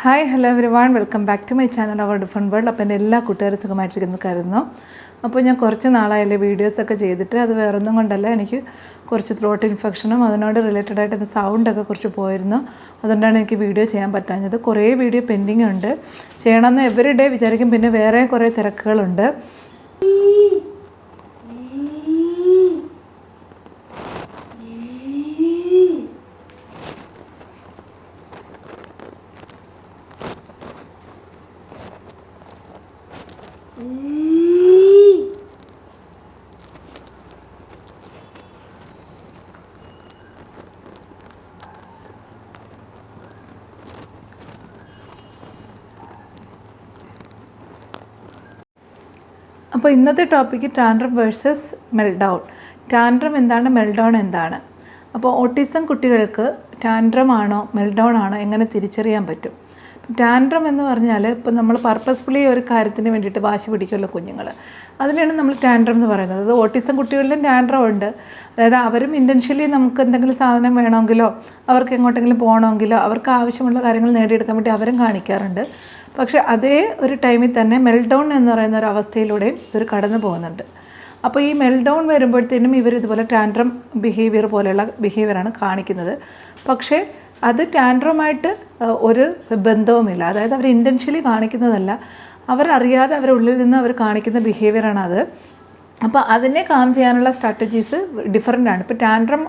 Hi hello everyone welcome back to my channel our different world അപ്പോൾ എന്റെ എല്ലാ കൂട്ടുകാരും സുഖമായിട്ടിരിക്കുന്നു കരുതുന്നു. അപ്പോൾ ഞാൻ കുറച്ച് നാളായല്ലേ വീഡിയോസൊക്കെ ചെയ്തിട്ട്. അത് വേറൊന്നും കൊണ്ടല്ല. എനിക്ക് കുറച്ച് ത്രോട്ട് ഇൻഫെക്ഷനും അതിനോട് റിലേറ്റഡ് ആയിട്ട് എന്റെ സൗണ്ടൊക്കെ കുറച്ച് പോയിരുന്നു. അതുകൊണ്ടാണ് എനിക്ക് വീഡിയോ ചെയ്യാൻ പറ്റാഞ്ഞത്. കുറേ വീഡിയോ പെൻഡിങ് ഉണ്ട്. ചെയ്യണമെന്ന് എവറി ഡേ വിചാരിക്കും. പിന്നെ വേറെ കുറേ തിരക്കുകളുണ്ട്. അപ്പോൾ ഇന്നത്തെ topic tantrum versus meltdown tantrum എന്താണ് മെൽഡൗൺ എന്താണ്? അപ്പോൾ ഓട്ടിസം കുട്ടികൾക്ക് ടാൻഡ്രം ആണോ മെൽഡൗൺ ആണോ എങ്ങനെ തിരിച്ചറിയാൻ പറ്റും? ടാൻഡ്രം എന്ന് പറഞ്ഞാൽ ഇപ്പം നമ്മൾ പർപ്പസ്ഫുള്ളി ഒരു കാര്യത്തിന് വേണ്ടിയിട്ട് വാശി പിടിക്കുമല്ലോ കുഞ്ഞുങ്ങൾ അതിനാണ് നമ്മൾ ടാൻഡ്രം എന്ന് പറയുന്നത്. അതായത് ഓട്ടിസം കുട്ടികളിലും ടാൻഡ്രം ഉണ്ട്. അതായത് അവരും ഇന്റൻഷ്യലി നമുക്ക് എന്തെങ്കിലും സാധനം വേണമെങ്കിലോ അവർക്ക് എങ്ങോട്ടെങ്കിലും പോകണമെങ്കിലോ അവർക്ക് ആവശ്യമുള്ള കാര്യങ്ങൾ നേടിയെടുക്കാൻ വേണ്ടി അവരും കാണിക്കാറുണ്ട്. പക്ഷേ അതേ ഒരു ടൈമിൽ തന്നെ മെൽഡൗൺ എന്ന് പറയുന്ന ഒരു അവസ്ഥയിലൂടെയും ഇവർ കടന്നു പോകുന്നുണ്ട്. അപ്പോൾ ഈ മെൽഡൗൺ വരുമ്പോഴത്തേനും ഇവർ ഇതുപോലെ ടാൻഡ്രം ബിഹേവിയർ പോലെയുള്ള ബിഹേവിയറാണ് കാണിക്കുന്നത്. പക്ഷേ അത് ടാൻഡ്രമായിട്ട് ഒരു ബന്ധവുമില്ല. അതായത് അവർ ഇന്റൻഷ്യലി കാണിക്കുന്നതല്ല. അവരറിയാതെ അവരുടെ ഉള്ളിൽ നിന്ന് അവർ കാണിക്കുന്ന ബിഹേവിയറാണ് അത് അപ്പോൾ അതിനെ കാം ചെയ്യാനുള്ള സ്ട്രാറ്റജീസ് ഡിഫറെന്റ് ആണ്. ഇപ്പോൾ ടാൻഡ്രം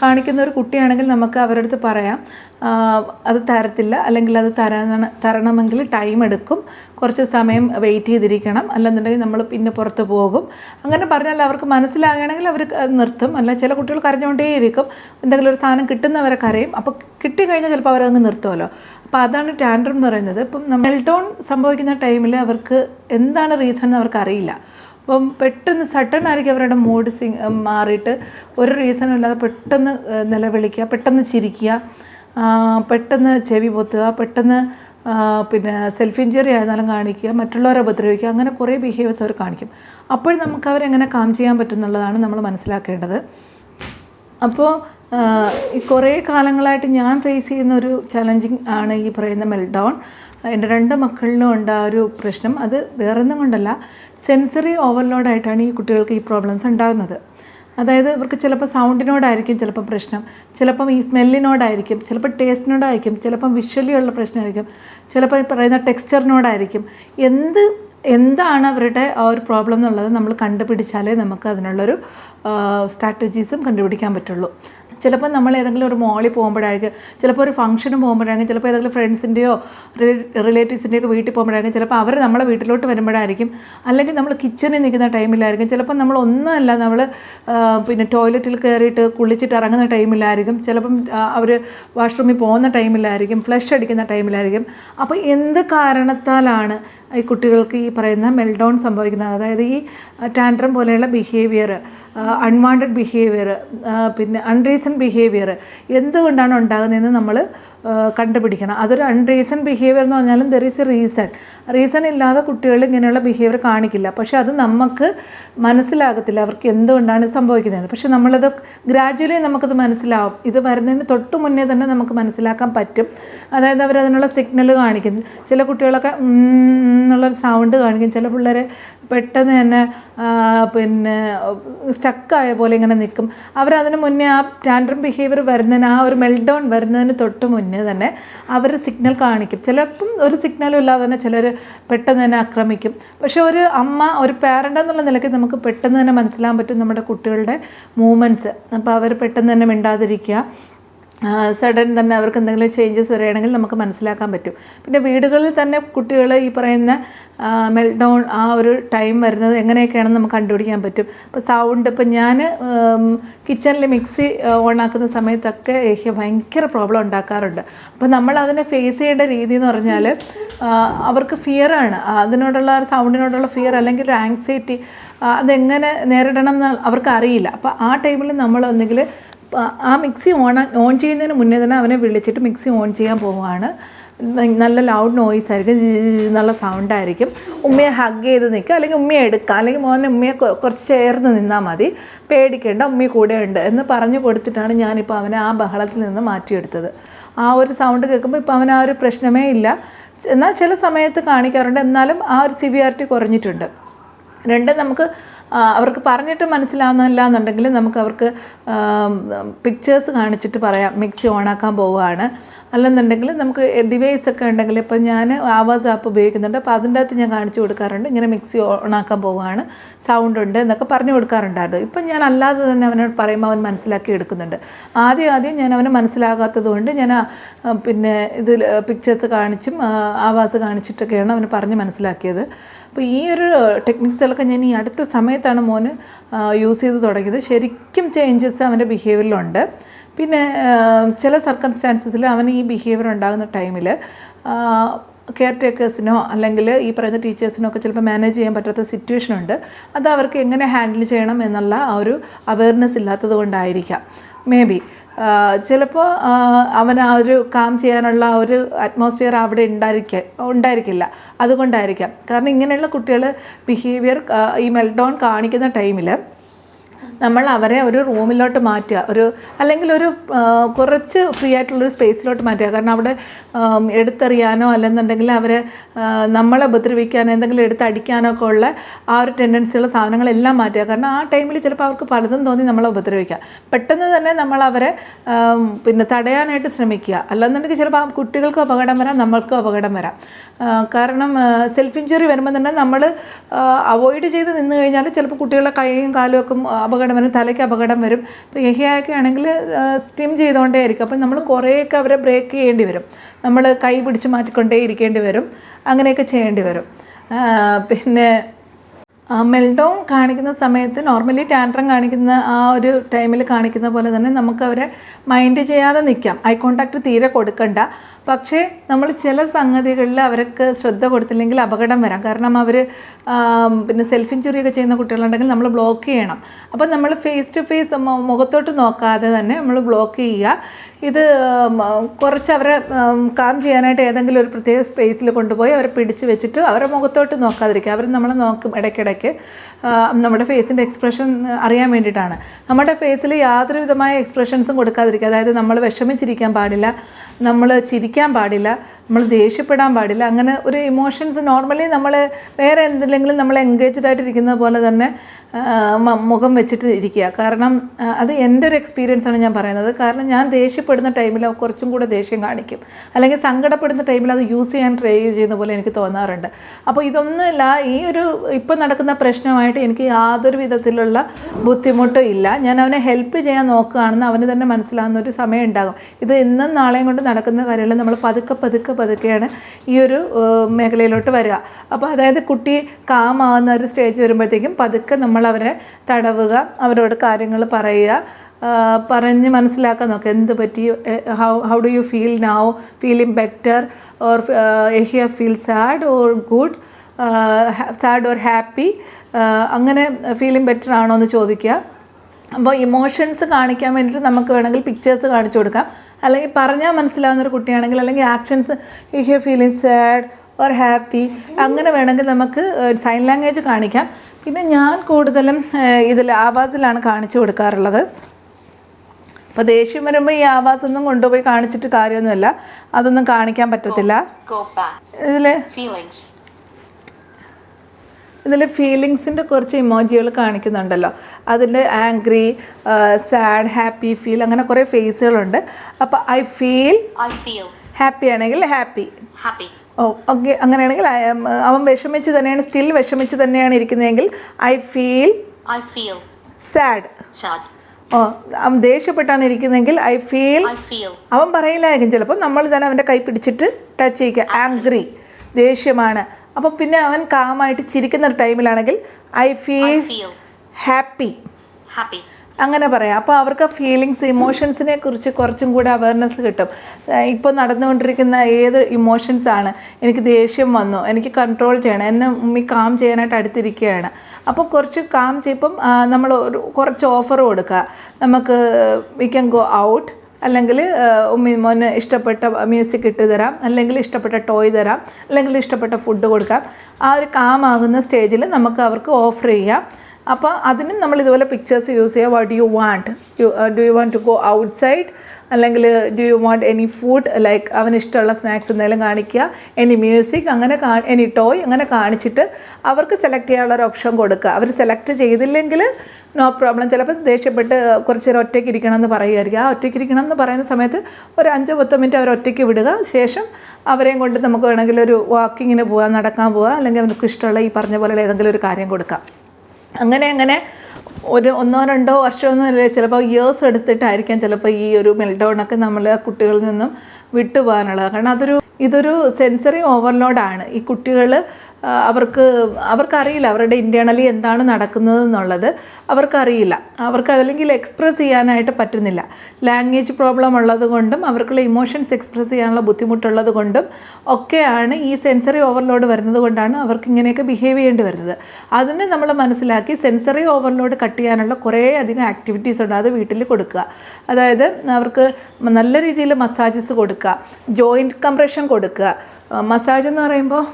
കാണിക്കുന്ന ഒരു കുട്ടിയാണെങ്കിൽ നമുക്ക് അവരുടെ അടുത്ത് പറയാം അത് തരത്തില്ല അല്ലെങ്കിൽ അത് തരണം തരണമെങ്കിൽ ടൈം എടുക്കും കുറച്ച് സമയം വെയിറ്റ് ചെയ്തിരിക്കണം അല്ലെന്നുണ്ടെങ്കിൽ നമ്മൾ പിന്നെ പുറത്ത് പോകും. അങ്ങനെ പറഞ്ഞാൽ അവർക്ക് മനസ്സിലാകണമെങ്കിൽ അവർ നിർത്തും. അല്ല ചില കുട്ടികൾ കരഞ്ഞുകൊണ്ടേയിരിക്കും. എന്തെങ്കിലും ഒരു സാധനം കിട്ടുന്നവരെ കരയും. അപ്പോൾ കിട്ടിക്കഴിഞ്ഞാൽ ചിലപ്പോൾ അവരങ്ങ് നിർത്തുമല്ലോ. അപ്പോൾ അതാണ് ടാൻഡ്രം എന്ന് പറയുന്നത്. ഇപ്പം മെൽട്ടോൺ സംഭവിക്കുന്ന ടൈമിൽ അവർക്ക് എന്താണ് റീസൺ എന്ന് അവർക്ക് അറിയില്ല. അപ്പം പെട്ടെന്ന് സഡൻ ആയിരിക്കും അവരുടെ മൂഡ് സി മാറിയിട്ട്. ഒരു റീസണും ഇല്ലാതെ പെട്ടെന്ന് നിലവിളിക്കുക പെട്ടെന്ന് ചിരിക്കുക പെട്ടെന്ന് ചെവി പൊത്തുക പെട്ടെന്ന് പിന്നെ സെൽഫ് ഇഞ്ചറി ആയിരുന്നാലും കാണിക്കുക മറ്റുള്ളവരെ ഉപദ്രവിക്കുക അങ്ങനെ കുറേ ബിഹേവിയേഴ്സ് അവർ കാണിക്കും. അപ്പോഴും നമുക്ക് അവരെങ്ങനെ കാം ചെയ്യാൻ പറ്റുന്നുള്ളതാണ് നമ്മൾ മനസ്സിലാക്കേണ്ടത്. അപ്പോൾ ഈ കുറേ കാലങ്ങളായിട്ട് ഞാൻ ഫേസ് ചെയ്യുന്ന ഒരു ചലഞ്ചിങ് ആണ് ഈ പറയുന്ന മെൽഡൗൺ എന്റെ രണ്ട് മക്കളിലും ഉണ്ട് ആ ഒരു പ്രശ്നം. അത് വേറൊന്നും കൊണ്ടല്ല. സെൻസറി ഓവർലോഡായിട്ടാണ് ഈ കുട്ടികൾക്ക് ഈ പ്രോബ്ലംസ് ഉണ്ടാകുന്നത്. അതായത് ഇവർക്ക് ചിലപ്പോൾ സൗണ്ടിനോടായിരിക്കും ചിലപ്പോൾ പ്രശ്നം. ചിലപ്പം ഈ സ്മെല്ലിനോടായിരിക്കും ചിലപ്പോൾ ടേസ്റ്റിനോടായിരിക്കും ചിലപ്പം വിഷ്വലി ഉള്ള പ്രശ്നമായിരിക്കും ചിലപ്പോൾ ഈ പറയുന്ന ടെക്സ്ചറിനോടായിരിക്കും എന്ത് എന്താണ് അവരുടെ ആ ഒരു പ്രോബ്ലം എന്നുള്ളത് നമ്മൾ കണ്ടുപിടിച്ചാലേ നമുക്ക് അതിനുള്ളൊരു സ്ട്രാറ്റജീസും കണ്ടുപിടിക്കാൻ പറ്റുള്ളൂ. ചിലപ്പോൾ നമ്മൾ ഏതെങ്കിലും ഒരു മോളിൽ പോകുമ്പോഴായിരിക്കും ചിലപ്പോൾ ഒരു ഫംഗ്ഷന് പോകുമ്പോഴായിരിക്കും ചിലപ്പോൾ ഏതെങ്കിലും ഫ്രണ്ട്സിന്റെയോ റിലേറ്റീവ്സിന്റെയോ ഒക്കെ വീട്ടിൽ പോകുമ്പോഴായിരിക്കും ചിലപ്പോൾ അവർ നമ്മളെ വീട്ടിലോട്ട് വരുമ്പോഴായിരിക്കും അല്ലെങ്കിൽ നമ്മൾ കിച്ചണിൽ നിൽക്കുന്ന ടൈമിലായിരിക്കും ചിലപ്പോൾ നമ്മൾ ഒന്നുമല്ല നമ്മൾ പിന്നെ ടോയ്ലറ്റിൽ കയറിയിട്ട് കുളിച്ചിട്ട് ഇറങ്ങുന്ന ടൈമിലായിരിക്കും ചിലപ്പം അവർ വാഷ്റൂമിൽ പോകുന്ന ടൈമിലായിരിക്കും ഫ്ലഷ് അടിക്കുന്ന ടൈമിലായിരിക്കും അപ്പോൾ എന്ത് കാരണത്താലാണ് ഈ കുട്ടികൾക്ക് ഈ പറയുന്ന മെൽഡൗൺ സംഭവിക്കുന്നത്. അതായത് ഈ ടാൻഡ്രം പോലെയുള്ള ബിഹേവിയർ അൺവാണ്ടഡ് ബിഹേവിയർ പിന്നെ അൺറീസൺ ബിഹേവിയർ എന്തുകൊണ്ടാണ് ഉണ്ടാകുന്നതെന്ന് നമ്മൾ കണ്ടുപിടിക്കണം. അതൊരു അൺറീസൺ ബിഹേവിയർ എന്ന് പറഞ്ഞാലും there is a reason reason ഇല്ലാതെ കുട്ടികൾ ഇങ്ങനെയുള്ള ബിഹേവിയർ കാണിക്കില്ല. പക്ഷേ അത് നമുക്ക് മനസ്സിലാകത്തില്ല അവർക്ക് എന്തുകൊണ്ടാണ് സംഭവിക്കുന്നത്. പക്ഷെ നമ്മളത് ഗ്രാജുവലി നമുക്കത് മനസ്സിലാവും. ഇത് വരുന്നതിന് തൊട്ട് മുന്നേ തന്നെ നമുക്ക് മനസ്സിലാക്കാൻ പറ്റും. അതായത് അവരതിനുള്ള സിഗ്നൽ കാണിക്കും. ചില കുട്ടികളൊക്കെ എന്നുള്ളൊരു സൗണ്ട് കാണിക്കും. ചില പിള്ളേരെ പെട്ടെന്ന് തന്നെ പിന്നെ സ്റ്റക്കായ പോലെ ഇങ്ങനെ നിൽക്കും. അവരതിന് മുന്നേ ആ ടാൻഡ്രം ബിഹേവിയർ വരുന്നതിന് ആ ഒരു മെൽഡൗൺ വരുന്നതിന് തൊട്ട് മുന്നേ തന്നെ അവർ സിഗ്നൽ കാണിക്കും. ചിലപ്പം ഒരു സിഗ്നലും ഇല്ലാതെ തന്നെ ചിലർ പെട്ടെന്ന് തന്നെ ആക്രമിക്കും. പക്ഷേ ഒരു അമ്മ ഒരു പാരന്റ് എന്നുള്ള നിലയ്ക്ക് നമുക്ക് പെട്ടെന്ന് തന്നെ മനസ്സിലാകാൻ പറ്റും നമ്മുടെ കുട്ടികളുടെ മൂമെന്റ്സ് അപ്പോൾ അവർ പെട്ടെന്ന് തന്നെ മിണ്ടാതിരിക്കുക. സഡൻ തന്നെ അവർക്ക് എന്തെങ്കിലും ചേഞ്ചസ് വരികയാണെങ്കിൽ നമുക്ക് മനസ്സിലാക്കാൻ പറ്റും. പിന്നെ വീടുകളിൽ തന്നെ കുട്ടികൾ ഈ പറയുന്ന മെൽഡൗൺ ആ ഒരു ടൈം വരുന്നത് എങ്ങനെയൊക്കെയാണെന്ന് നമുക്ക് കണ്ടുപിടിക്കാൻ പറ്റും. ഇപ്പോൾ സൗണ്ട് ഇപ്പം ഞാൻ കിച്ചണിൽ മിക്സി ഓണാക്കുന്ന സമയത്തൊക്കെ ഭയങ്കര പ്രോബ്ലം ഉണ്ടാക്കാറുണ്ട്. അപ്പോൾ നമ്മൾ അതിനെ ഫേസ് ചെയ്യേണ്ട രീതി എന്ന് പറഞ്ഞാൽ അവർക്ക് ഫിയറാണ് അതിനോടുള്ള സൗണ്ടിനോടുള്ള ഫിയർ അല്ലെങ്കിൽ ഒരു ആങ്സൈറ്റി അതെങ്ങനെ നേരിടണം എന്ന് അവർക്ക് അറിയില്ല. അപ്പോൾ ആ ടൈമിൽ നമ്മൾ ഒന്നുകിൽ പ- ആ മിക്സി ഓൺ ഓൺ ചെയ്യുന്നതിന് മുന്നേ തന്നെ അവനെ വിളിച്ചിട്ട് മിക്സി ഓൺ ചെയ്യാൻ പോവുകയാണ്. നല്ല ലൗഡ് നോയിസ് ആയിരിക്കും. നല്ല സൗണ്ട് ആയിരിക്കും. ഉമ്മയെ ഹഗ് ചെയ്ത് നിൽക്കുക. അല്ലെങ്കിൽ ഉമ്മയെ എടുക്കുക. അല്ലെങ്കിൽ മോനെ ഉമ്മയെ കുറച്ച് ചേർന്ന് നിന്നാൽ മതി. പേടിക്കേണ്ട. ഉമ്മ കൂടെ ഉണ്ട് എന്ന് പറഞ്ഞു കൊടുത്തിട്ടാണ് ഞാനിപ്പോൾ അവനെ ആ ബഹളത്തിൽ നിന്ന് മാറ്റിയെടുത്തത്. ആ ഒരു സൗണ്ട് കേൾക്കുമ്പോൾ ഇപ്പോൾ അവൻ ആ ഒരു പ്രശ്നമേ ഇല്ല. എന്നാൽ ചില സമയത്ത് കാണിക്കാറുണ്ട്. എന്നാലും ആ ഒരു സിവിയാരിറ്റി കുറഞ്ഞിട്ടുണ്ട്. രണ്ട് നമുക്ക് അവർക്ക് പറഞ്ഞിട്ട് മനസ്സിലാവുന്നില്ല എന്നുണ്ടെങ്കിൽ നമുക്ക് അവർക്ക് പിക്ചേഴ്സ് കാണിച്ചിട്ട് പറയാം മിക്സി ഓണാക്കാൻ പോവുകയാണ് അല്ലെന്നുണ്ടെങ്കിൽ നമുക്ക് ഡിവൈസ് ഒക്കെ ഉണ്ടെങ്കിൽ ഇപ്പം ഞാൻ ആവാസ് ആപ്പ് ഉപയോഗിക്കുന്നുണ്ട് അപ്പോൾ അതിന്റെ അകത്ത് ഞാൻ കാണിച്ചു കൊടുക്കാറുണ്ട് ഇങ്ങനെ മിക്സി ഓണാക്കാൻ പോവുകയാണ് സൗണ്ട് ഉണ്ട് എന്നൊക്കെ പറഞ്ഞു കൊടുക്കാറുണ്ടായിരുന്നു ഇപ്പം ഞാൻ അല്ലാതെ തന്നെ അവനോട് പറയുമ്പോൾ അവൻ മനസ്സിലാക്കി എടുക്കുന്നുണ്ട് ആദ്യം ആദ്യം ഞാൻ അവന് മനസ്സിലാകാത്തത് കൊണ്ട് ഞാൻ പിന്നെ ഇതിൽ പിക്ചേഴ്സ് കാണിച്ചും ആവാസ് കാണിച്ചിട്ടൊക്കെയാണ് അവന് പറഞ്ഞ് മനസ്സിലാക്കിയത് അപ്പോൾ ഈ ഒരു ടെക്നിക്സുകളൊക്കെ ഞാൻ ഈ അടുത്ത സമയത്താണ് മോന് യൂസ് ചെയ്ത് തുടങ്ങിയത്. ശരിക്കും ചേഞ്ചസ് അവന്റെ ബിഹേവിയറിലുണ്ട് പിന്നെ ചില സർക്കംസ്റ്റാൻസസിൽ അവന് ഈ ബിഹേവിയർ ഉണ്ടാകുന്ന ടൈമിൽ കെയർ ടേക്കേഴ്സിനോ അല്ലെങ്കിൽ ഈ പറയുന്ന ടീച്ചേഴ്സിനോ ഒക്കെ ചിലപ്പോൾ മാനേജ് ചെയ്യാൻ പറ്റാത്ത സിറ്റുവേഷൻ ഉണ്ട്. അത് അവർക്ക് എങ്ങനെ ഹാൻഡിൽ ചെയ്യണം എന്നുള്ള ആ ഒരു അവയർനെസ് ഇല്ലാത്തത് കൊണ്ടായിരിക്കാം. മേ ബി ചിലപ്പോൾ അവൻ ആ ഒരു കാം ചെയ്യാനുള്ള ഒരു അറ്റ്മോസ്ഫിയർ അവിടെ ഉണ്ടായിരിക്ക ഉണ്ടായിരിക്കില്ല. അതുകൊണ്ടായിരിക്കാം. കാരണം ഇങ്ങനെയുള്ള കുട്ടികൾ ബിഹേവിയർ ഈ മെൽഡൗൺ കാണിക്കുന്ന ടൈമിൽ നമ്മൾ അവരെ ഒരു റൂമിലോട്ട് മാറ്റുക. ഒരു അല്ലെങ്കിൽ ഒരു കുറച്ച് ഫ്രീ ആയിട്ടുള്ളൊരു സ്പേസിലോട്ട് മാറ്റുക. കാരണം അവിടെ എടുത്തറിയാനോ അല്ലെന്നുണ്ടെങ്കിൽ അവരെ നമ്മളെ ഉപദ്രവിക്കാനോ എന്തെങ്കിലും എടുത്തടിക്കാനോ ഒക്കെ ഉള്ള ആ ഒരു ടെൻഡൻസിയുള്ള സാധനങ്ങളെല്ലാം മാറ്റുക. കാരണം ആ ടൈമിൽ ചിലപ്പോൾ അവർക്ക് പലതും തോന്നി നമ്മളെ ഉപദ്രവിക്കുക പെട്ടെന്ന് തന്നെ നമ്മൾ അവരെ പിന്നെ തടയാനായിട്ട് ശ്രമിക്കുക. അല്ലെന്നുണ്ടെങ്കിൽ ചിലപ്പോൾ ആ കുട്ടികൾക്കും അപകടം വരാം നമ്മൾക്കും അപകടം വരാം. കാരണം സെൽഫ് ഇഞ്ചുറി വരുമ്പോൾ തന്നെ നമ്മൾ അവോയ്ഡ് ചെയ്ത് നിന്ന് കഴിഞ്ഞാൽ ചിലപ്പോൾ കുട്ടികളുടെ കൈയും കാലും ഒക്കെ അപകടം വരും തലയ്ക്ക് അപകടം വരും. ഇപ്പോൾ യഹിയൊക്കെ ആണെങ്കിൽ സ്റ്റിം ചെയ്തുകൊണ്ടേ ആയിരിക്കും അപ്പം നമ്മൾ കുറേയൊക്കെ അവരെ ബ്രേക്ക് ചെയ്യേണ്ടി വരും. നമ്മൾ കൈ പിടിച്ച് മാറ്റിക്കൊണ്ടേ ഇരിക്കേണ്ടി വരും. അങ്ങനെയൊക്കെ ചെയ്യേണ്ടി വരും. പിന്നെ മെൽഡൗൺ കാണിക്കുന്ന സമയത്ത് നോർമലി ടാൻട്രം കാണിക്കുന്ന ആ ഒരു ടൈമിൽ കാണിക്കുന്ന പോലെ തന്നെ നമുക്ക് അവരെ മൈൻഡ് ചെയ്യാതെ നിൽക്കാം ഐ കോണ്ടാക്ട് തീരെ കൊടുക്കണ്ട. പക്ഷേ നമ്മൾ ചില സംഗതികളിൽ അവർക്ക് ശ്രദ്ധ കൊടുത്തില്ലെങ്കിൽ അപകടം വരാം. കാരണം അവർ പിന്നെ സെൽഫ് ഇഞ്ചുറി ഒക്കെ ചെയ്യുന്ന കുട്ടികളുണ്ടെങ്കിൽ നമ്മൾ ബ്ലോക്ക് ചെയ്യണം. അപ്പം നമ്മൾ ഫേസ് ടു ഫേസ് മുഖത്തോട്ട് നോക്കാതെ തന്നെ നമ്മൾ ബ്ലോക്ക് ചെയ്യുക. ഇത് കുറച്ച് അവരെ കാം ചെയ്യാനായിട്ട് ഏതെങ്കിലും ഒരു പ്രത്യേക സ്പേസിൽ കൊണ്ടുപോയി അവരെ പിടിച്ച് വെച്ചിട്ട് അവരെ മുഖത്തോട്ട് നോക്കാതിരിക്കുക. അവർ നമ്മളെ നോക്കും ഇടയ്ക്കിടയ്ക്ക്. നമ്മുടെ ഫേസിന്റെ എക്സ്പ്രഷൻ അറിയാൻ വേണ്ടിയിട്ടാണ്. നമ്മുടെ ഫേസിൽ യാതൊരു വിധമായ എക്സ്പ്രഷൻസും കൊടുക്കാതിരിക്കുക. അതായത് നമ്മൾ വിഷമിച്ചിരിക്കാൻ പാടില്ല. നമ്മൾ ചിരിക്കാൻ പാടില്ല. നമ്മൾ ദേഷ്യപ്പെടാൻ പാടില്ല. അങ്ങനെ ഒരു ഇമോഷൻസ് നോർമലി നമ്മൾ വേറെ എന്തിലെങ്കിലും നമ്മൾ എൻഗേജ്ഡ് ആയിട്ടിരിക്കുന്ന പോലെ തന്നെ മുഖം വെച്ചിട്ട് ഇരിക്കുക. കാരണം അത് എന്റെ ഒരു എക്സ്പീരിയൻസ് ആണ് ഞാൻ പറയുന്നത്. കാരണം ഞാൻ ദേഷ്യപ്പെടുന്ന ടൈമിൽ കുറച്ചും കൂടെ ദേഷ്യം കാണിക്കും. അല്ലെങ്കിൽ സങ്കടപ്പെടുന്ന ടൈമിൽ അത് യൂസ് ചെയ്യാൻ ട്രൈ ചെയ്യുന്ന പോലെ എനിക്ക് തോന്നാറുണ്ട്. അപ്പോൾ ഇതൊന്നുമില്ല ഈ ഒരു ഇപ്പം നടക്കുന്ന പ്രശ്നമായിട്ട് എനിക്ക് യാതൊരു വിധത്തിലുള്ള ബുദ്ധിമുട്ടും ഇല്ല. ഞാൻ അവനെ ഹെൽപ്പ് ചെയ്യാൻ നോക്കുകയാണെന്ന് അവന് തന്നെ മനസ്സിലാകുന്ന ഒരു സമയം ഉണ്ടാകും. ഇത് ഇന്നും നാളെയും കൊണ്ട് നടക്കുന്ന കാര്യങ്ങൾ നമ്മൾ പതുക്കെ പതുക്കെ പതുക്കെയാണ് ഈ ഒരു മേഖലയിലോട്ട് വരിക. അപ്പോൾ അതായത് കുട്ടി കാമാവുന്ന ഒരു സ്റ്റേജ് വരുമ്പോഴത്തേക്കും പതുക്കെ നമ്മൾ അവരെ തടവുക അവരോട് കാര്യങ്ങൾ പറയുക പറഞ്ഞ് മനസ്സിലാക്കാൻ നോക്കുക. എന്ത് പറ്റി? How how do you feel now? Feeling better? Or here feel sad or good? Sad or happy? അങ്ങനെ ഫീലിംഗ് ബെറ്റർ ആണോ എന്ന് ചോദിക്കുക. അപ്പോൾ ഇമോഷൻസ് കാണിക്കാൻ വേണ്ടിയിട്ട് നമുക്ക് വേണമെങ്കിൽ പിക്ചേഴ്സ് കാണിച്ചു കൊടുക്കാം. അല്ലെങ്കിൽ പറഞ്ഞാൽ മനസ്സിലാവുന്ന ഒരു കുട്ടിയാണെങ്കിൽ അല്ലെങ്കിൽ actions you here feeling sad or happy അങ്ങനെ വേണമെങ്കിൽ നമുക്ക് സൈൻ ലാംഗ്വേജ് കാണിക്കാം പിന്നെ ഞാൻ കൂടുതലും ഇതിൽ ആവാസിലാണ് കാണിച്ചു കൊടുക്കാറുള്ളത് അപ്പോൾ ദേഷ്യം വരുമ്പോൾ ഈ ആവാസൊന്നും കൊണ്ടുപോയി കാണിച്ചിട്ട് കാര്യമൊന്നുമില്ല അതൊന്നും കാണിക്കാൻ പറ്റത്തില്ല. ഇതിൽ. ഇതിൽ ഫീലിങ്സിന്റെ കുറച്ച് ഇമോജികൾ കാണിക്കുന്നുണ്ടല്ലോ. അതിന്റെ ആംഗ്രി സാഡ് ഹാപ്പി ഫീൽ അങ്ങനെ കുറേ ഫേസുകളുണ്ട് അപ്പോൾ I feel I feel happy ആണെങ്കിൽ ഹാപ്പി ഹാപ്പി ഓ ഓക്കെ അങ്ങനെയാണെങ്കിൽ അവൻ വിഷമിച്ച് തന്നെയാണ് സ്റ്റിൽ വിഷമിച്ച് തന്നെയാണ് ഇരിക്കുന്നതെങ്കിൽ I feel I feel sad sad. Oh അവൻ ദേഷ്യപ്പെട്ടാണ് ഇരിക്കുന്നതെങ്കിൽ ഐ ഫീൽ അവൻ പറയില്ലായിരിക്കും. ചിലപ്പോൾ നമ്മൾ തന്നെ അവന്റെ കൈ പിടിച്ചിട്ട് ടച്ച് ചെയ്യിക്കുക ആംഗ്രി ദേഷ്യമാണ്. അപ്പോൾ പിന്നെ അവൻ കാമായിട്ട് ചിരിക്കുന്ന ഒരു ടൈമിലാണെങ്കിൽ ഐ ഫീൽ ഹാപ്പി. ഹാപ്പി. അങ്ങനെ പറയാം. അപ്പോൾ അവർക്ക് ഫീലിങ്സ് ഇമോഷൻസിനെ കുറിച്ച് കുറച്ചും കൂടെ അവയർനെസ് കിട്ടും. ഇപ്പോൾ നടന്നുകൊണ്ടിരിക്കുന്ന ഏത് ഇമോഷൻസ് ആണ് എനിക്ക് ദേഷ്യം വന്നു എനിക്ക് കൺട്രോൾ ചെയ്യണം എന്നെ ഉമ്മി കാം ചെയ്യാനായിട്ട് അടുത്തിരിക്കുകയാണ്. അപ്പോൾ കുറച്ച് കാം ചെയ്യുമ്പം നമ്മൾ ഒരു കുറച്ച് ഓഫർ കൊടുക്കുക. നമുക്ക് വി ക്യാൻ ഗോ ഔട്ട് അല്ലെങ്കിൽ ഉമ്മി മോന് ഇഷ്ടപ്പെട്ട മ്യൂസിക് ഇട്ട് തരാം അല്ലെങ്കിൽ ഇഷ്ടപ്പെട്ട ടോയ് തരാം അല്ലെങ്കിൽ ഇഷ്ടപ്പെട്ട ഫുഡ് കൊടുക്കാം. ആ ഒരു കാമാകുന്ന സ്റ്റേജിൽ നമുക്ക് അവർക്ക് ഓഫർ ചെയ്യാം. അപ്പോൾ അതിനും നമ്മൾ ഇതുപോലെ പിക്ചേഴ്സ് യൂസ് ചെയ്യുക what you want you do you want to go outside അല്ലെങ്കിൽ do you want any food like അവന് ഇഷ്ടമുള്ള സ്നാക്സ് എന്തെങ്കിലും കാണിക്കുക. എനി മ്യൂസിക് അങ്ങനെ കാ എനി ടോയ് അങ്ങനെ കാണിച്ചിട്ട് അവർക്ക് സെലക്ട് ചെയ്യാനുള്ള ഒരു ഓപ്ഷൻ കൊടുക്കുക. അവർ സെലക്ട് ചെയ്തില്ലെങ്കിൽ നോ പ്രോബ്ലം ചിലപ്പോൾ ദേഷ്യപ്പെട്ട് കുറച്ച് നേരം ഒറ്റയ്ക്ക് ഇരിക്കണം എന്ന് പറയുമായിരിക്കും. ആ ഒറ്റയ്ക്ക് ഇരിക്കണം എന്ന് പറയുന്ന സമയത്ത് ഒരു അഞ്ചോ പത്തോ മിനിറ്റ് അവർ ഒറ്റയ്ക്ക് വിടുക. ശേഷം അവരെയും കൊണ്ട് നമുക്ക് വേണമെങ്കിൽ ഒരു വാക്കിങ്ങിന് പോകാം നടക്കാൻ പോകാം അല്ലെങ്കിൽ അവർക്ക് ഇഷ്ടമുള്ള ഈ പറഞ്ഞ പോലെയുള്ള ഏതെങ്കിലും ഒരു കാര്യം കൊടുക്കാം. അങ്ങനെ അങ്ങനെ ഒരു ഒന്നോ രണ്ടോ വർഷമൊന്നും അല്ലേ ചിലപ്പോൾ ഇയേഴ്സ് എടുത്തിട്ടായിരിക്കാം ചിലപ്പോൾ ഈ ഒരു മെൽഡൗണൊക്കെ നമ്മൾ കുട്ടികളിൽ നിന്നും വിട്ടുപോകാനുള്ളത്. കാരണം അതൊരു ഇതൊരു സെൻസറി ഓവർലോഡാണ് ഈ കുട്ടികൾ അവർക്ക് അവർക്കറിയില്ല അവരുടെ ഇന്റേണലി എന്താണ് നടക്കുന്നത് എന്നുള്ളത്. അവർക്കറിയില്ല. അവർക്ക് അല്ലെങ്കിൽ എക്സ്പ്രസ് ചെയ്യാനായിട്ട് പറ്റുന്നില്ല. ലാംഗ്വേജ് പ്രോബ്ലം ഉള്ളത് കൊണ്ടും അവർക്കുള്ള ഇമോഷൻസ് എക്സ്പ്രസ് ചെയ്യാനുള്ള ബുദ്ധിമുട്ടുള്ളത് കൊണ്ടും ഒക്കെയാണ് ഈ സെൻസറി ഓവർലോഡ് വരുന്നത് കൊണ്ടാണ് അവർക്ക് ഇങ്ങനെയൊക്കെ ബിഹേവ് ചെയ്യേണ്ടി വരുന്നത്. അതിനെ നമ്മൾ മനസ്സിലാക്കി സെൻസറി ഓവർലോഡ് കട്ട് ചെയ്യാനുള്ള കുറേ അധികം ആക്ടിവിറ്റീസ് ഉണ്ട് അത് വീട്ടിൽ കൊടുക്കുക. അതായത് അവർക്ക് നല്ല രീതിയിൽ മസാജസ് കൊടുക്കുക. ജോയിന്റ് കംപ്രഷൻ കൊടുക്കുക. മസാജ് എന്ന് പറയുമ്പോൾ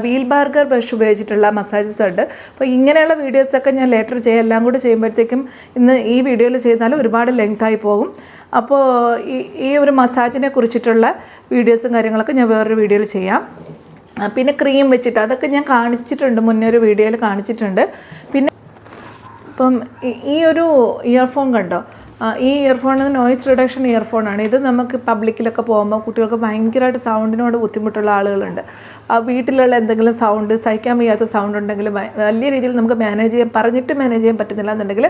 വീൽ ബാർഗർ ബ്രഷ് ഉപയോഗിച്ചിട്ടുള്ള മസാജസ് ഉണ്ട്. അപ്പോൾ ഇങ്ങനെയുള്ള വീഡിയോസൊക്കെ ഞാൻ ലേറ്റർ ചെയ്യാം എല്ലാം കൂടി ചെയ്യുമ്പോഴത്തേക്കും ഇന്ന് ഈ വീഡിയോയിൽ ചെയ്താൽ ഒരുപാട് ലെങ്തായി പോകും. അപ്പോൾ ഈ ഒരു മസാജിനെ കുറിച്ചിട്ടുള്ള വീഡിയോസും കാര്യങ്ങളൊക്കെ ഞാൻ വേറൊരു വീഡിയോയിൽ ചെയ്യാം. പിന്നെ ക്രീം വെച്ചിട്ട് അതൊക്കെ ഞാൻ കാണിച്ചിട്ടുണ്ട് മുന്നേ ഒരു വീഡിയോയിൽ കാണിച്ചിട്ടുണ്ട്. പിന്നെ ഇപ്പം ഈ- ഒരു ഇയർഫോൺ കണ്ടോ? ഈ ഇയർഫോൺ നോയിസ് റിഡക്ഷൻ ഇയർഫോണാണ് ഇത് നമുക്ക് പബ്ലിക്കിലൊക്കെ പോകുമ്പോൾ കുട്ടികൾക്ക് ഭയങ്കരമായിട്ട് സൗണ്ടിനോട് ബുദ്ധിമുട്ടുള്ള ആളുകളുണ്ട്. ആ വീട്ടിലുള്ള എന്തെങ്കിലും സൗണ്ട് സഹിക്കാൻ വയ്യാത്ത സൗണ്ട് ഉണ്ടെങ്കിൽ വലിയ രീതിയിൽ നമുക്ക് മാനേജ് ചെയ്യാൻ പറഞ്ഞിട്ട് മാനേജ് ചെയ്യാൻ പറ്റുന്നില്ല എന്നുണ്ടെങ്കിൽ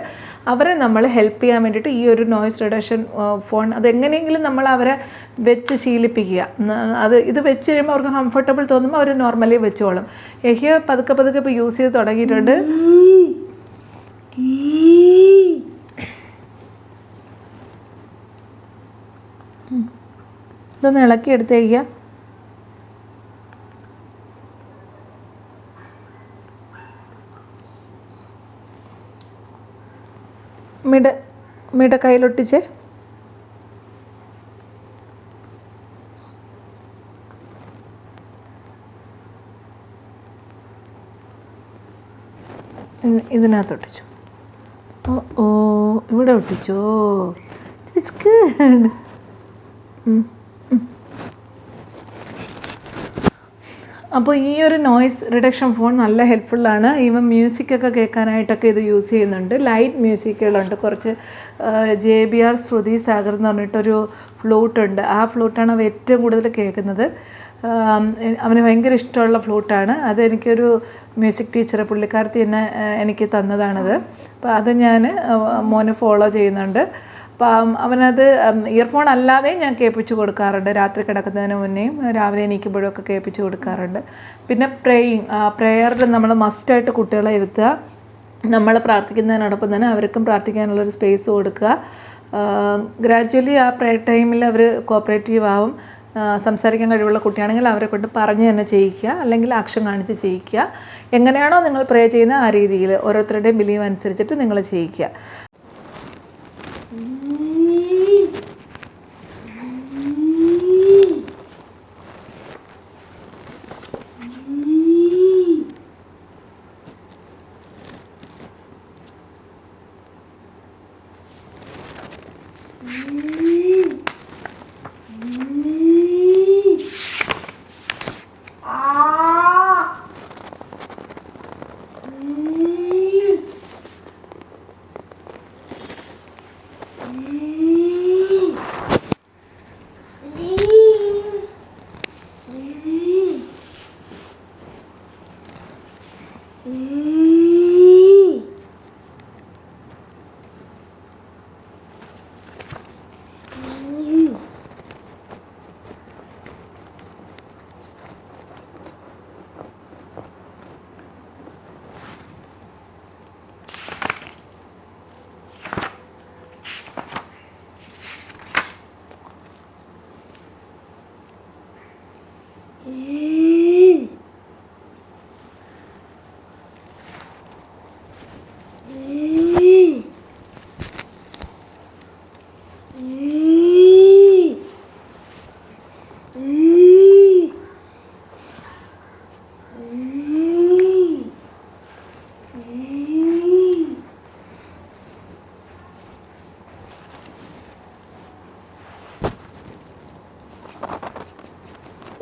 അവരെ നമ്മൾ ഹെൽപ്പ് ചെയ്യാൻ വേണ്ടിയിട്ട് ഈ ഒരു നോയിസ് റിഡക്ഷൻ ഫോൺ അതെങ്ങനെയെങ്കിലും നമ്മൾ അവരെ വെച്ച് ശീലിപ്പിക്കുക. അത് ഇത് വെച്ച് കഴിയുമ്പോൾ അവർക്ക് കംഫർട്ടബിൾ തോന്നുമ്പോൾ അവർ നോർമലി വെച്ചോളും. യഹിയ പതുക്കെ പതുക്കെ ഇപ്പോൾ യൂസ് ചെയ്ത് തുടങ്ങിയിട്ടുണ്ട്. ഇതൊന്ന് ഇളക്കി എടുത്തേക്കുക മിട മിട കയ്യിലൊട്ടിച്ച്. ഇതിനകത്തൊട്ടിച്ചു. ഓ ഓ ഇവിടെ ഒട്ടിച്ചോ? ഇറ്റ്സ് ഗുഡ് അപ്പോൾ ഈ ഒരു നോയ്സ് റിഡക്ഷൻ ഫോൺ നല്ല ഹെൽപ്ഫുള്ളാണ് ഈവൻ മ്യൂസിക്കൊക്കെ കേൾക്കാനായിട്ടൊക്കെ ഇത് യൂസ് ചെയ്യുന്നുണ്ട്. ലൈറ്റ് മ്യൂസിക്കുകളുണ്ട് കുറച്ച് J B R Shruthi Sagar എന്ന് പറഞ്ഞിട്ടൊരു ഫ്ലൂട്ടുണ്ട് ആ ഫ്ലൂട്ടാണ് അവ ഏറ്റവും കൂടുതൽ കേൾക്കുന്നത്. അവന് ഭയങ്കര ഇഷ്ടമുള്ള ഫ്ലൂട്ടാണ് അത് എനിക്കൊരു മ്യൂസിക് ടീച്ചർ പുള്ളിക്കാരത്തി എന്നെ എനിക്ക് തന്നതാണത്. അപ്പോൾ അത് ഞാൻ മോനെ ഫോളോ ചെയ്യുന്നുണ്ട്. അപ്പം അവനത് ഇയർഫോൺ അല്ലാതെ ഞാൻ കേൾപ്പിച്ചു കൊടുക്കാറുണ്ട്. രാത്രി കിടക്കുന്നതിന് മുന്നേയും രാവിലെ എണീക്കുമ്പോഴും ഒക്കെ കേൾപ്പിച്ച് കൊടുക്കാറുണ്ട്. പിന്നെ പ്രേയിങ് പ്രെയറിൽ നമ്മൾ മസ്റ്റായിട്ട് കുട്ടികളെ ഇരുത്തുക. നമ്മൾ പ്രാർത്ഥിക്കുന്നതിനോടൊപ്പം തന്നെ അവർക്കും പ്രാർത്ഥിക്കാനുള്ളൊരു സ്പേസ് കൊടുക്കുക. ഗ്രാജ്വലി ആ പ്രേ ടൈമിൽ അവർ കോപ്പറേറ്റീവ് ആവും. സംസാരിക്കാൻ കഴിവുള്ള കുട്ടിയാണെങ്കിൽ അവരെ കൊണ്ട് പറഞ്ഞ് തന്നെ ചെയ്യിക്കുക. അല്ലെങ്കിൽ ആക്ഷൻ കാണിച്ച് ചെയ്യിക്കുക. എങ്ങനെയാണോ നിങ്ങൾ പ്രേ ചെയ്യുന്ന ആ രീതിയിൽ ഓരോരുത്തരുടെയും ബിലീവ് അനുസരിച്ചിട്ട് നിങ്ങൾ ചെയ്യിക്കുക.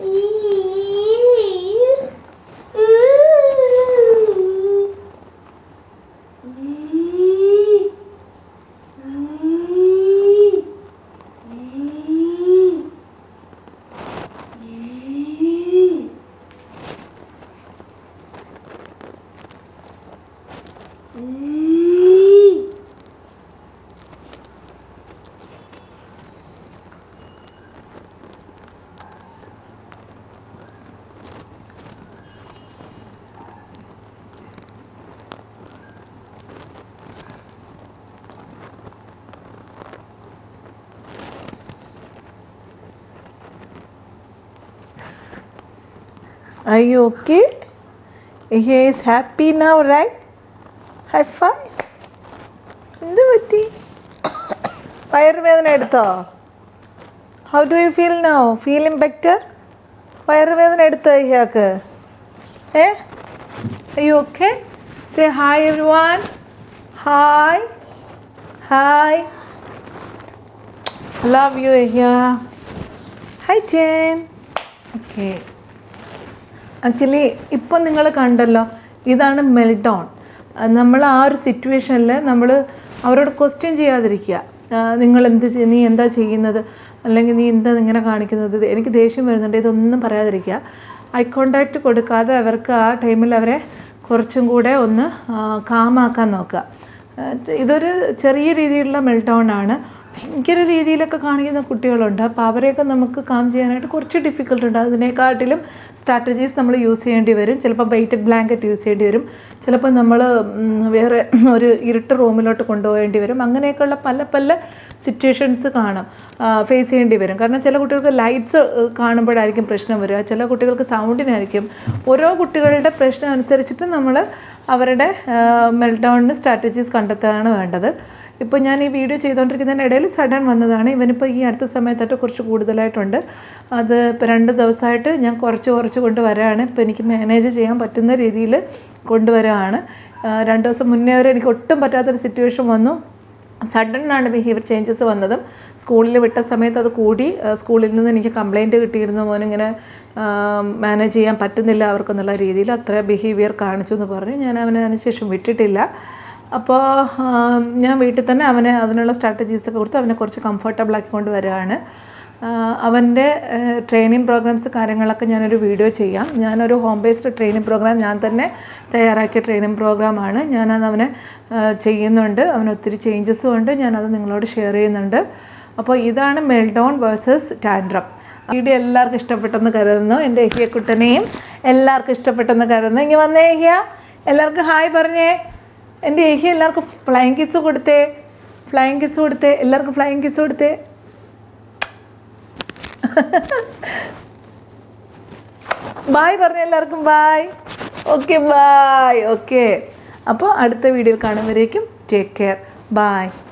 Ooh. Are you okay? He is happy now, right? High five. എന്ത് പറ്റി? വയറുവേദന എടുത്തോ? How do you feel no feeling better വയറുവേദന എടുത്തോ ഇയാൾക്ക്? ഏ? അയ്യോ okay say hi everyone hi hi love you ഹിയ ഹായ് ജേൻ ഓക്കെ ആക്ച്വലി ഇപ്പം നിങ്ങൾ കണ്ടല്ലോ ഇതാണ് മെൽഡൗൺ നമ്മൾ ആ ഒരു സിറ്റുവേഷനിൽ നമ്മൾ അവരോട് ക്വസ്റ്റ്യൻ ചെയ്യാതിരിക്കുക. നിങ്ങൾ എന്ത് നീ എന്താ ചെയ്യുന്നത്? അല്ലെങ്കിൽ നീ എന്താ ഇങ്ങനെ കാണിക്കുന്നത്? എനിക്ക് ദേഷ്യം വരുന്നുണ്ട് ഇതൊന്നും പറയാതിരിക്കുക. ഐ കോണ്ടാക്റ്റ് കൊടുക്കാതെ അവർക്ക് ആ ടൈമിൽ അവരെ കുറച്ചും കൂടെ ഒന്ന് കാമാക്കാൻ നോക്കുക. ഇതൊരു ചെറിയ രീതിയിലുള്ള മെൽഡൗൺ ആണ്. ഭയങ്കര രീതിയിലൊക്കെ കാണിക്കുന്ന കുട്ടികളുണ്ട്. അപ്പോൾ അവരെയൊക്കെ നമുക്ക് കാം ചെയ്യാനായിട്ട് കുറച്ച് ഡിഫിക്കൽട്ട് ഉണ്ട്. അതിനെക്കാട്ടിലും സ്ട്രാറ്റജീസ് നമ്മൾ യൂസ് ചെയ്യേണ്ടി വരും. ചിലപ്പോൾ വെയ്റ്റഡ് ബ്ലാങ്കറ്റ് യൂസ് ചെയ്യേണ്ടി വരും. ചിലപ്പോൾ നമ്മൾ വേറെ ഒരു ഇരുട്ട് റൂമിലോട്ട് കൊണ്ടുപോകേണ്ടി വരും. അങ്ങനെയൊക്കെയുള്ള പല പല സിറ്റുവേഷൻസ് കാണാം ഫേസ് ചെയ്യേണ്ടി വരും. കാരണം ചില കുട്ടികൾക്ക് ലൈറ്റ്സ് കാണുമ്പോഴായിരിക്കും പ്രശ്നം വരിക. ചില കുട്ടികൾക്ക് സൗണ്ടിനായിരിക്കും ഓരോ കുട്ടികളുടെ പ്രശ്നം അനുസരിച്ചിട്ട് നമ്മൾ അവരുടെ മെൽഡൗണിന് സ്ട്രാറ്റജീസ് കണ്ടെത്തുകയാണ് വേണ്ടത്. ഇപ്പോൾ ഞാൻ ഈ വീഡിയോ ചെയ്തുകൊണ്ടിരിക്കുന്നതിന്റെ ഇടയിൽ സഡൻ വന്നതാണ്. ഇവനിപ്പോൾ ഈ അടുത്ത സമയത്തായിട്ട് കുറച്ച് കൂടുതലായിട്ടുണ്ട്. അത് ഇപ്പോൾ രണ്ട് ദിവസമായിട്ട് ഞാൻ കുറച്ച് കുറച്ച് കൊണ്ടുവരാണ്. ഇപ്പോൾ എനിക്ക് മാനേജ് ചെയ്യാൻ പറ്റുന്ന രീതിയിൽ കൊണ്ടുവരാണ്. രണ്ട് ദിവസം മുന്നേ വരെ എനിക്ക് ഒട്ടും പറ്റാത്തൊരു സിറ്റുവേഷൻ വന്നു. സഡൻ ആണ് ബിഹേവിയർ ചേഞ്ചസ് വന്നതും. സ്കൂളിൽ വിട്ട സമയത്ത് അത് കൂടി സ്കൂളിൽ നിന്ന് എനിക്ക് കംപ്ലൈന്റ് കിട്ടിയിരുന്നു. മോനിങ്ങനെ മാനേജ് ചെയ്യാൻ പറ്റുന്നില്ല അവർക്കെന്നുള്ള രീതിയിൽ അത്ര ബിഹേവിയർ കാണിച്ചു എന്ന് പറഞ്ഞ്. ഞാൻ അവനെ അതിനുശേഷം വിട്ടിട്ടില്ല. അപ്പോൾ ഞാൻ വീട്ടിൽ തന്നെ അവനെ അതിനുള്ള സ്ട്രാറ്റജീസൊക്കെ കൊടുത്ത് അവനെ കുറച്ച് കംഫർട്ടബിൾ ആക്കിക്കൊണ്ട് വരികയാണ്. അവന്റെ ട്രെയിനിങ് പ്രോഗ്രാംസ് കാര്യങ്ങളൊക്കെ ഞാനൊരു വീഡിയോ ചെയ്യാം. ഞാനൊരു ഹോം ബേസ്ഡ് ട്രെയിനിങ് പ്രോഗ്രാം ഞാൻ തന്നെ തയ്യാറാക്കിയ ട്രെയിനിങ് പ്രോഗ്രാമാണ് ഞാനത് അവനെ ചെയ്യുന്നുണ്ട്. അവന് ഒത്തിരി ചേഞ്ചസും ഉണ്ട്. ഞാനത് നിങ്ങളോട് ഷെയർ ചെയ്യുന്നുണ്ട്. അപ്പോൾ ഇതാണ് മെൽഡോൺ വേഴ്സസ് ടാൻഡ്രം വീഡിയോ എല്ലാവർക്കും ഇഷ്ടപ്പെട്ടെന്ന് കരുതുന്നു. എന്റെ ഏഹിയ കുട്ടനെയും എല്ലാവർക്കും ഇഷ്ടപ്പെട്ടെന്ന് കരുതുന്നു. ഇനി വന്നേ ഏഹിയ. എല്ലാവർക്കും ഹായ് പറഞ്ഞേ. എന്റെ ഏഹിയ എല്ലാവർക്കും ഫ്ലൈങ് കിസ് കൊടുത്തേ. ഫ്ലൈങ് കിസ് കൊടുത്തേ. എല്ലാവർക്കും ഫ്ലൈങ് കിസ് കൊടുത്തേ. ബായ് പറഞ്ഞ എല്ലാവർക്കും ബായ് ഓക്കെ ബായ് ഓക്കെ അപ്പോൾ അടുത്ത വീഡിയോയിൽ കാണുമ്പോഴേക്കും ടേക്ക് കെയർ ബായ്